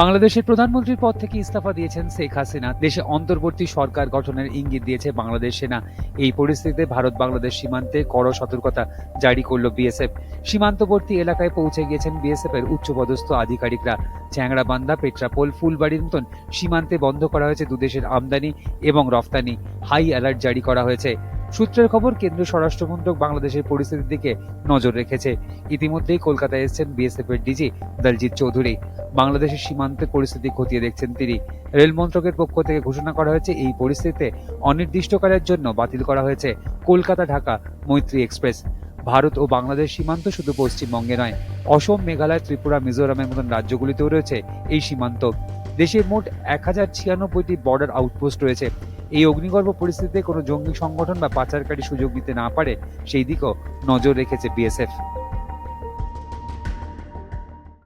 বাংলাদেশের প্রধানমন্ত্রীর পদ থেকে ইস্তফা দিয়েছেন শেখ হাসিনা। দেশে অন্তর্বর্তী সরকার গঠনের ইঙ্গিত দিয়েছে বাংলাদেশ সেনা। এই পরিস্থিতিতে ভারত বাংলাদেশ সীমান্তে কড়া সতর্কতা জারি করল বিএসএফ। সীমান্তবর্তী এলাকায় পৌঁছে গিয়েছেন বিএসএফ এর উচ্চপদস্থ আধিকারিকরা। চ্যাংড়াবান্ধা, পেট্রাপোল, ফুলবাড়ির মতন সীমান্তে বন্ধ করা হয়েছে দুদেশের আমদানি এবং রফতানি। হাই অ্যালার্ট জারি করা হয়েছে। সূত্রের খবর, কেন্দ্রীয় স্বরাষ্ট্রমন্ত্রক বাংলাদেশের পরিস্থিতির দিকে নজর রেখেছে। ইতিমধ্যেই কলকাতায় এসেছেন বিএসএফ এর ডিজি দলজিৎ চৌধুরী। বাংলাদেশের সীমান্তে পরিস্থিতি খতিয়ে দেখছেন তিনি। রেল মন্ত্রকের পক্ষ থেকে ঘোষণা করা হয়েছে, এই পরিস্থিতিতে অনির্দিষ্টকালের জন্য বাতিল করা হয়েছে কলকাতা ঢাকা মৈত্রী এক্সপ্রেস। ভারত ও বাংলাদেশ সীমান্ত শুধু পশ্চিমবঙ্গে নয়, অসম, মেঘালয়, ত্রিপুরা, মিজোরামের মতন রাজ্যগুলিতেও রয়েছে এই সীমান্ত। দেশের মোট এক হাজার ছিয়ানব্বইটি বর্ডার আউটপোস্ট রয়েছে। এই অগ্নিগর্ভ পরিস্থিতিতে কোনো জঙ্গি সংগঠন বা পাচারকারী সুযোগ নিতে না পারে, সেই দিকেও নজর রেখেছে বিএসএফ।